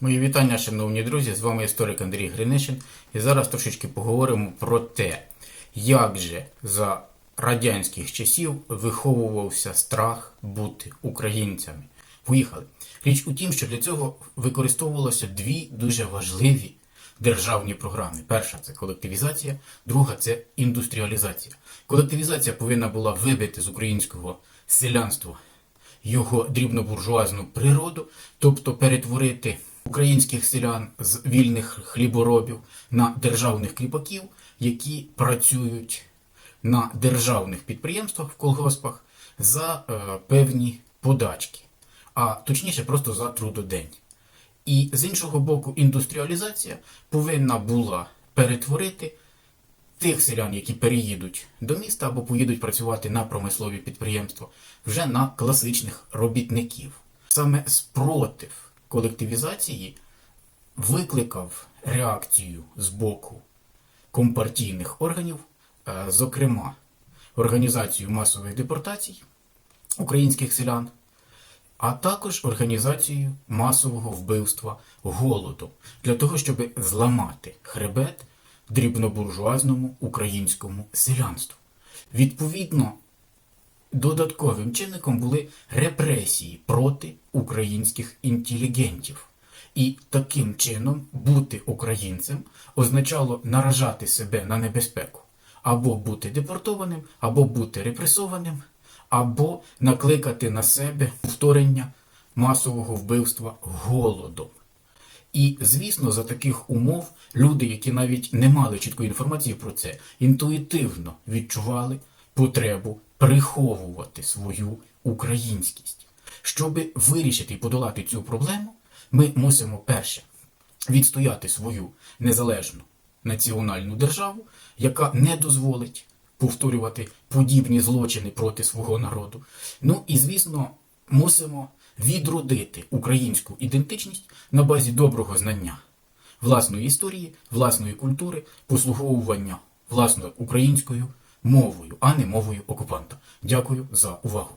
Мої вітання, шановні друзі, з вами історик Андрій Гринишин. І зараз трошечки поговоримо про те, як же за радянських часів виховувався страх бути українцями. Поїхали. Річ у тім, що для цього використовувалося дві дуже важливі державні програми. Перша це колективізація, друга це індустріалізація. Колективізація повинна була вибити з українського селянства його дрібнобуржуазну природу, тобто перетворити українських селян з вільних хліборобів на державних кріпаків, які працюють на державних підприємствах в колгоспах за е, певні подачки, а точніше просто за трудодень. І з іншого боку, індустріалізація повинна була перетворити тих селян, які переїдуть до міста або поїдуть працювати на промислові підприємства, вже на класичних робітників. Саме спротив колективізації викликав реакцію з боку компартійних органів, е, зокрема організацію масових депортацій українських селян, а також організацію масового вбивства голодом для того, щоб зламати хребет дрібнобуржуазному українському селянству. Відповідно, додатковим чинником були репресії проти українських інтелігентів. І таким чином бути українцем означало наражати себе на небезпеку або бути депортованим, або бути репресованим, або накликати на себе повторення масового вбивства голодом. І, звісно, за таких умов люди, які навіть не мали чіткої інформації про це, інтуїтивно відчували потребу приховувати свою українськість. Щоб вирішити і подолати цю проблему, ми мусимо перше відстояти свою незалежну національну державу, яка не дозволить повторювати подібні злочини проти свого народу. Ну і звісно, мусимо відродити українську ідентичність на базі доброго знання власної історії, власної культури, послуговування власною українською мовою, а не мовою окупанта. Дякую за увагу.